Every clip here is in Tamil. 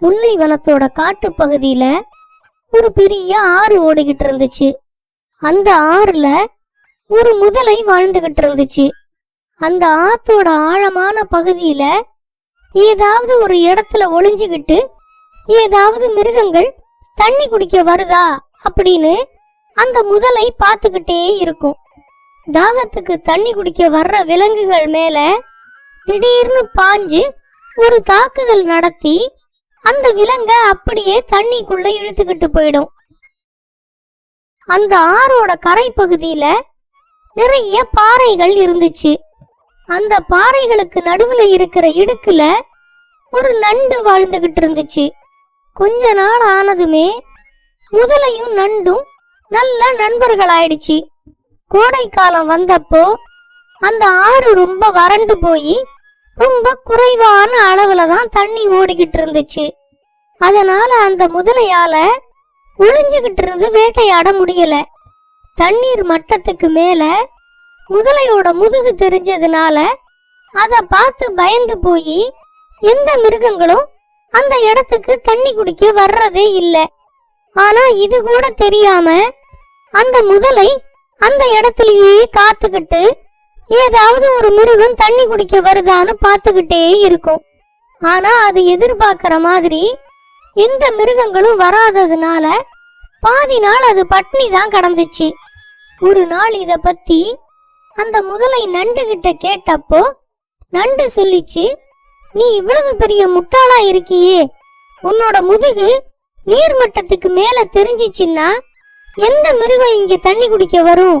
முல்லை வனத்தோட காட்டு பகுதியில ஒரு பெரிய ஆறு ஓடிக்கிட்டு இருந்துச்சு அந்த ஆறுல ஒரு முதலை வாழ்ந்துகிட்டு இருந்துச்சு அந்த ஆத்தோட ஆழமான பகுதியில ஏதாவது ஒரு இடத்துல ஒளிஞ்சுகிட்டு ஏதாவது மிருகங்கள் தண்ணி குடிக்க வருதா அப்படின்னு அந்த முதலை பார்த்துக்கிட்டே இருக்கும். தாகத்துக்கு தண்ணி குடிக்க வர்ற விலங்குகள் மேல திடீர்னு பாஞ்சு ஒரு தாக்குதல் நடத்தி அந்த விலங்க அப்படியே தண்ணிக்குள்ள இழுத்துக்கிட்டு போயிடும். அந்த ஆறோட கரை பகுதியில நிறைய பாறைகள் இருந்துச்சு. அந்த பாறைகளுக்கு நடுவுல இருக்கிற இடுக்குல ஒரு நண்டு வாழ்ந்துகிட்டு இருந்துச்சு. கொஞ்ச நாள் ஆனதுமே முதலையும் நண்டும் நல்ல நண்பர்கள் ஆயிடுச்சு கோடை காலம் வந்தப்போ அந்த ஆறு ரொம்ப வறண்டு போய் ரொம்ப குறைவான அளவுல தான் தண்ணி ஓடிக்கிட்டு இருந்துச்சு. அதனால அந்த முதலையால ஒளிஞ்சுகிட்டு இருந்து வேட்டையாட முடியல. தண்ணீர் மட்டத்துக்கு மேல முதலையோட முதுகு தெரிஞ்சதுனால அத பார்த்து பயந்து போய் எந்த மிருகங்களும் அந்த இடத்துக்கு தண்ணி குடிக்க வர்றதே இல்ல. ஆனா இது கூட தெரியாம அந்த முதலை அந்த இடத்துலயே காத்துக்கிட்டு ஏதாவது ஒரு மிருகம் தண்ணி குடிக்க வருதான்னு பார்த்துக்கிட்டே இருக்கும். ஆனா அது எதிர்பார்க்கிற மாதிரி எந்த மிருகங்களும் வராததுனால பாதி நாள் அது பட்னி தான் கடந்துச்சு. ஒரு நாள் இத பத்தி அந்த முதலை நண்டு கிட்ட கேட்டப்போ நண்டு சொல்லிச்சு நீ இவ்வளவு பெரிய முட்டாளா இருக்கியே. உன்னோட முதுகு நீர்மட்டத்துக்கு மேல தெரிஞ்சிச்சுன்னா எந்த மிருகம் இங்க தண்ணி குடிக்க வரும்?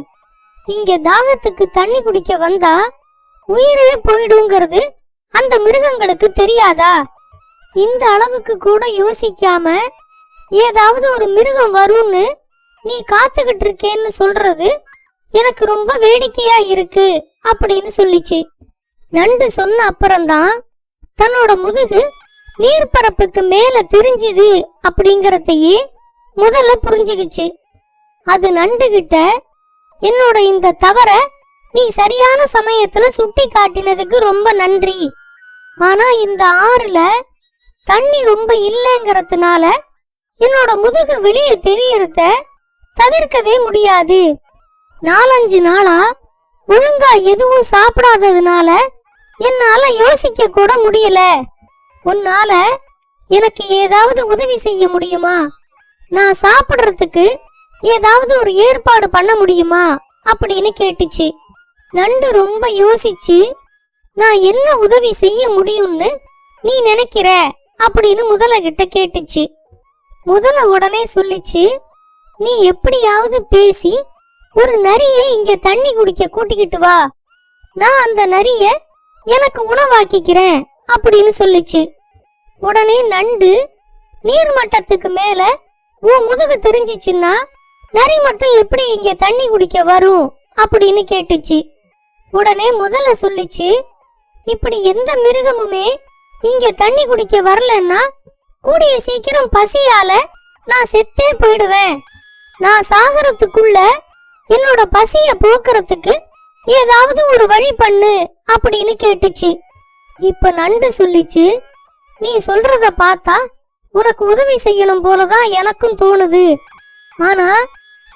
இங்க தாகத்துக்கு தண்ணி குடிக்க வந்தா உயிரே போயிடுங்கிறது அந்த மிருகங்களுக்கு தெரியாதா? இந்த அளவுக்கு கூட யோசிக்காம ஏதாவது ஒரு மிருகம் வரும்னு நீ காத்துக்கிட்டு இருக்கேன்னு சொல்றது எனக்கு ரொம்ப வேடிக்கையா இருக்கு அப்படின்னு சொல்லிச்சு. நண்டு சொன்ன அப்புறம்தான் தன்னோட முதுகு நீர்பரப்புக்கு மேல தெரிஞ்சுது அப்படிங்கறதையே முதல்ல புரிஞ்சுக்கிச்சு. அது நண்டு கிட்ட என்னோட இந்த தவற நீ சரியான சமயத்துல சுட்டி காட்டினதுக்கு ரொம்ப நன்றி. ஆனா இந்த ஆறுல தண்ணி ரொம்ப இல்லைங்கிறதுனால என்னோட முதுகு வெளியே தெரியறத தவிர்க்கவே முடியாது. நாலஞ்சு நாளா ஒழுங்கா எதுவும் சாப்பிடாததுனால என்னால யோசிக்க கூட முடியல. உன்னால எனக்கு ஏதாவது உதவி செய்ய முடியுமா? நான் சாப்பிடுறதுக்கு ஏதாவது ஒரு ஏற்பாடு பண்ண முடியுமா? அப்படின்னு கேட்டுச்சு. நண்டு ரொம்ப யோசிச்சு நான் என்ன உதவி செய்ய முடியும்னு நீ நினைக்கிற? அப்படின்னு முதல கிட்ட கேட்டுச்சு. முதல உடனே சொல்லிச்சு நீ எப்படியாவது பேசி ஒரு நரியை இங்க தண்ணி குடிக்க கூட்டிக்கிட்டு வா. நான் அந்த நரிய எனக்கு உணவாக்கிக்கிறேன் அப்படின்னு சொல்லிச்சு. உடனே நண்டு நீர்மட்டத்துக்கு மேல உன் முதுகு தெரிஞ்சிச்சுன்னா நரி மட்டும் எப்படி இங்க தண்ணி குடிக்க வரும் அப்படின்னு கேட்டுச்சு. உடனே முதல்ல சொல்லிச்சு இப்படி எந்த மிருகமுமே இங்க தண்ணி குடிக்க வரலன்னா கூடிய சீக்கிரம் பசியால நான் செத்தே போயிடுவேன். நான் சாகரத்துக்குள்ள என்னோட பசிய போக்குறதுக்கு ஏதாவது ஒரு வழி பண்ணு அப்படின்னு கேட்டுச்சு. இப்ப நண்டு சொல்லிச்சு நீ சொல்றத பார்த்தா உனக்கு உதவி செய்யணும் போலதான் எனக்கும் தோணுது. ஆனா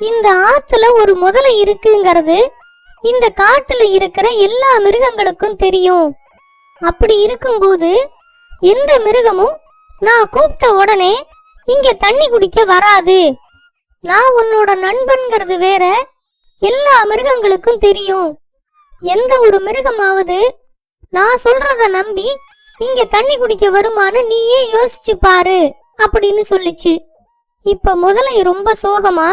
இந்த ஆத்துல ஒரு முதலை இருக்குங்கிறது இந்த காட்டுல இருக்கிற எல்லா மிருகங்களுக்கும் தெரியும். அப்படி இருக்கும்போது எந்த மிருகமும் நான் கூப்பிட்ட உடனே இங்க தண்ணி குடிக்க வராது. நான் உன்னோட நண்பன்கிறது வேற எல்லா மிருகங்களுக்கும் தெரியும். எந்த ஒரு மிருகமாவது நான் சொல்றத நம்பி இங்க தண்ணி குடிக்க வருமான்னு நீயே யோசிச்சு பாரு அப்படின்னு சொல்லிச்சு. இப்ப முதலை ரொம்ப சோகமா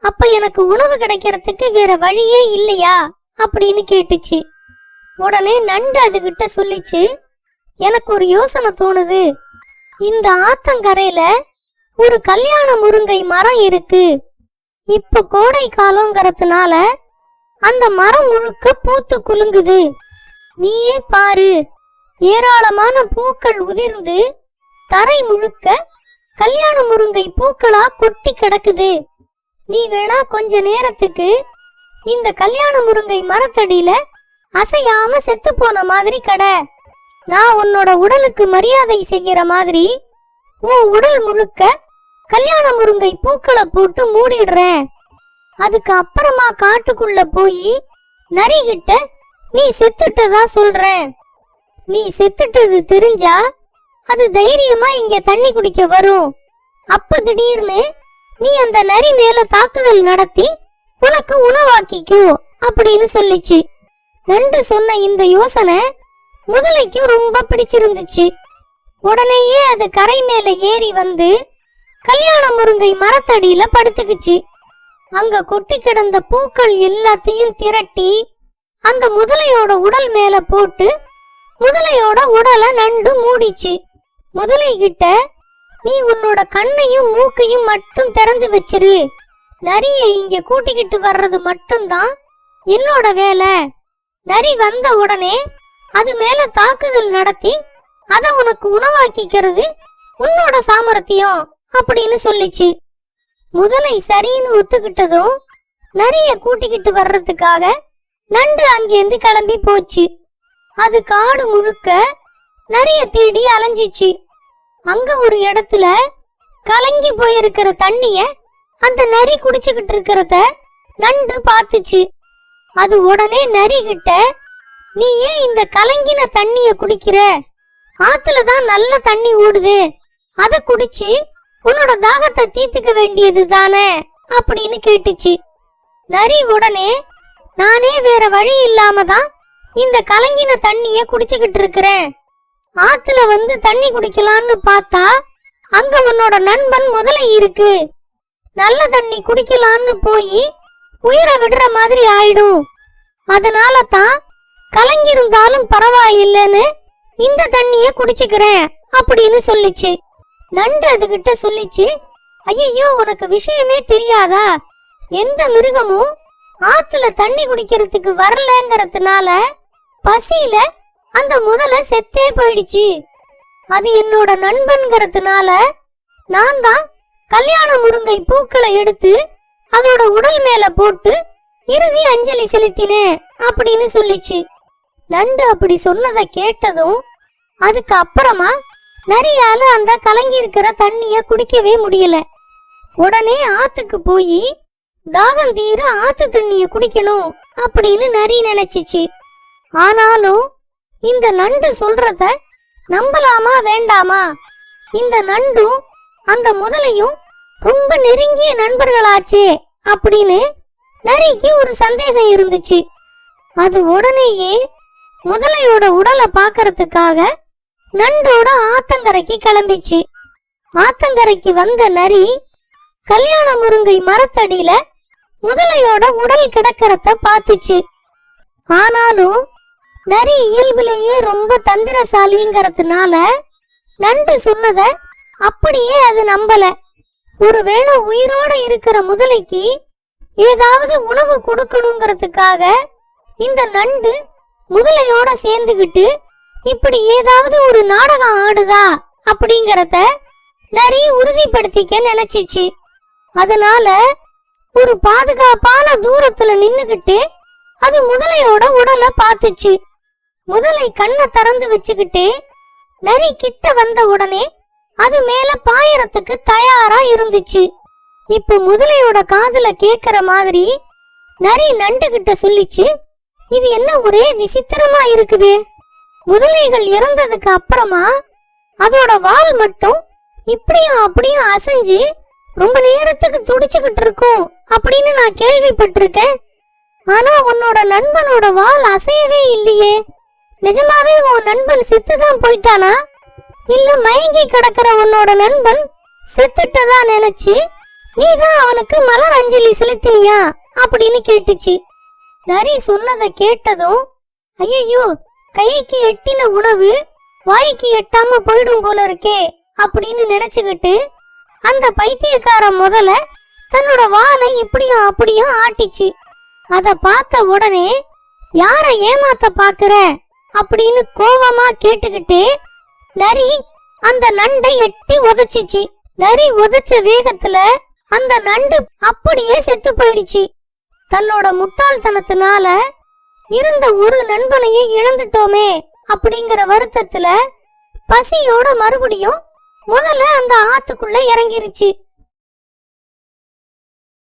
அப்ப எனக்கு உணவு கிடைக்கிறதுக்கு வேற வழியே இல்லையா? அப்படின்னு கேட்டுச்சு. உடனே நண்டு அதுகிட்ட சொல்லிச்சு. எனக்கு ஒரு யோசனை தோணுது. இந்த ஆத்தங்கரையில ஒரு கல்யாண முருங்கை மரம் இருக்கு. இப்ப கோடை காலங்கிறதுனால அந்த மரம் முழுக்க பூத்து குலுங்குது. நீயே பாரு. ஏராளமான பூக்கள் உதிர்ந்து தரை முழுக்க கல்யாண முருங்கை பூக்களா கொட்டி கிடக்குது. நீ வேணா கொஞ்ச நேரத்துக்கு இந்த கல்யாண முருங்கை மரத்தடியில அசையாம செத்து போன மாதிரி கட. நான் உன்னோட உடலுக்கு மரியாதை செய்யற மாதிரி உன் உடல் முழுக்க கல்யாண முருங்கை பூக்களை போட்டு மூடிடுறேன். அதுக்கு அப்புறமா காட்டுக்குள்ள போய் நரிகிட்ட நீ செத்துட்டதா சொல்றேன். நீ செத்துட்டது தெரிஞ்சா அது தைரியமா இங்க தண்ணி குடிக்க வரும். அப்ப திடீர்னு நீ அந்த நரி மேல தாக்குதல் நடத்தி உனக்கு உணவாக்கிக்கோ அப்படின்னு சொல்லிச்சு. நண்டு சொன்ன இந்த யோசனை முதலைக்கு ரொம்ப பிடிச்சிருந்துச்சு. உடனேயே அது கரை மேல ஏறி வந்து கல்யாண முருங்கை மரத்தடியில படுத்துக்குச்சு. அங்க கொட்டி கிடந்த பூக்கள் எல்லாத்தையும் திரட்டி அந்த முதலையோட உடல் மேல போட்டு முதலையோட உடலை நண்டு மூடிச்சு. முதலை கிட்ட நீ உன்னோட கண்ணையும் மூக்கையும் மட்டும் திறந்து வச்சிரு. நரிய இங்க கூட்டிக்கிட்டு வர்றது மட்டும்தான் என்னோட வேலை. நரி வந்த உடனே அது மேல தாக்குதல் நடத்தி அத உனக்கு உணவாக்கிக்கிறது உன்னோட சாமர்த்தியம் அப்படின்னு சொல்லிச்சு. முதலை சரின்னு ஒத்துக்கிட்டதும் நரிய கூட்டிக்கிட்டு வர்றதுக்காக நண்டு அங்கேருந்து கிளம்பி போச்சு. அது காடு முழுக்க நரிய தேடி அலைஞ்சிச்சு. அங்க ஒரு இடத்துல கலங்கி போயிருக்கிற தண்ணிய அந்த நரி குடிச்சுக்கிட்டு இருக்கிறத நண்டு பார்த்துச்சு. அது உடனே நரி கிட்ட நீ ஏன் இந்த கலங்கின தண்ணிய குடிக்கிற? ஆத்துல தான் நல்ல தண்ணி ஓடுது. அத குடிச்சு உன்னோட தாகத்தை தீர்த்துக்க வேண்டியது தானே? அப்படின்னு கேட்டுச்சு. நரி உடனே நானே வேற வழி இல்லாம தான் இந்த கலங்கின தண்ணிய குடிச்சுக்கிட்டு இருக்கிறேன். ஆத்துல வந்து தண்ணி குடிக்கலான்னு பார்த்தா அங்க உன்னோட நண்பன் முதல்ல இருக்கு. நல்ல தண்ணி குடிக்கலான்னு போய் உயிரை விடுற மாதிரி ஆயிடும். அதனால தான் கலங்கிருந்தாலும் பரவாயில்லைன்னு இந்த தண்ணிய குடிச்சுக்கிறேன் அப்படின்னு சொல்லிச்சு. நண்டு அதுகிட்ட சொல்லிச்சு ஐயோ உனக்கு விஷயமே தெரியாதா? எந்த மிருகமும் ஆத்துல தண்ணி குடிக்கிறதுக்கு வரலங்கிறதுனால பசியில அந்த முதலை செத்தே போயிடுச்சு. அது என்னோட நண்பன்கிறதுனால நான் தான் கல்யாண முருங்கை பூக்களை எடுத்து அதோட உடல் மேல போட்டு இறுதி அஞ்சலி செலுத்தினேன் அப்படின்னு சொல்லிச்சு. நண்டு அப்படி சொன்னதை கேட்டதும் அதுக்கு அப்புறமா நரியால அந்த கலங்கி இருக்கிற தண்ணிய குடிக்கவே முடியல. உடனே ஆத்துக்கு போய் தாகம் தீர ஆத்து தண்ணிய குடிக்கணும் அப்படின்னு நரி நினைச்சிச்சு. ஆனாலும் இந்த நண்டு சொல்றத நம்பலாமா வேண்டாமா? இந்த நண்டும் அந்த முதலையும் ரொம்ப நெருங்கிய நண்பர்களாச்சே அப்படின்னு நரிக்கு ஒரு சந்தேகம் இருந்துச்சு. அது உடனேயே முதலையோட உடலை பார்க்கறதுக்காக நண்டோட ஆத்தங்கரைக்கு கிளம்பிச்சு. ஆத்தங்கரைக்கு வந்த நரி கல்யாண முருங்கை மரத்தடியில முதலையோட உடல் கிடக்கிறத பார்த்துச்சு. ஆனாலும் நரி இயல்பிலேயே ரொம்ப தந்திரசாலிங்கிறதுனால நண்டு சொன்னத அப்படியே அது நம்பல. ஒருவேளை உயிரோட இருக்கிற முதலைக்கு ஏதாவது உணவு கொடுக்கணுங்கிறதுக்காக இந்த நண்டு முதலையோட சேர்ந்துகிட்டு இப்படி ஏதாவது ஒரு நாடகம் ஆடுதா அப்படிங்கறத நரி உறுதிப்படுத்திக்க நினைச்சிச்சு. அதனால ஒரு பாதுகாப்பான தூரத்துல நின்னுகிட்டு அது முதலையோட உடலை பார்த்துச்சு. முதலை கண்ணை திறந்து வச்சுக்கிட்டு நரி கிட்ட வந்த உடனே அது மேல பாயறதுக்கு தயாரா இருந்துச்சு. இப்ப முதலையோட காதுல கேக்குற மாதிரி நரி நண்டு கிட்ட சொல்லிச்சு இது என்ன ஒரே விசித்திரமா இருக்குது? முதலைகள் இறந்ததுக்கு அப்புறமா அதோட வால் மட்டும் இப்படியும் அப்படியும் அசைஞ்சு ரொம்ப நேரத்துக்கு துடிச்சுக்கிட்டு இருக்கும் அப்படின்னு நான் கேள்விப்பட்டிருக்கேன். ஆனா உன்னோட நண்பனோட வால் அசையவே இல்லையே. நிஜமாவே உன் நண்பன் செத்துதான் போயிட்டானா? இல்ல மயங்கி கிடக்கிற உன்னோட நண்பன் செத்துட்டதா நினைச்சு நீதான் அவனுக்கு மலர் அஞ்சலி செலுத்தினியா? அப்படின்னு கேட்டுச்சு. நரி சொன்னதை கேட்டதும் ஐயோ கைக்கு எட்டின உணவு வாய்க்கு எட்டாம போயிடும் போல இருக்கே அப்படின்னு நினைச்சுக்கிட்டு அந்த பைத்தியக்காரன் முதல்ல தன்னோட வாலை இப்படியும் அப்படியும் ஆட்டிச்சு. அத பார்த்த உடனே யார ஏமாத்த பாக்குற அப்படின்னு கோவமா கேட்டுக்கிட்டு நரி அந்த நண்டை எட்டி உதச்சிச்சு. நரி உதைச்ச வேகத்துல அந்த நண்டு அப்படியே செத்து போயிடுச்சு. தன்னோட முட்டாள்தனத்தினால இருந்த ஒரு நண்பனையே இழந்துட்டோமே அப்படிங்கிற வருத்தத்துல பசியோட மறுபடியும் முதல்ல அந்த ஆத்துக்குள்ள இறங்கிருச்சு.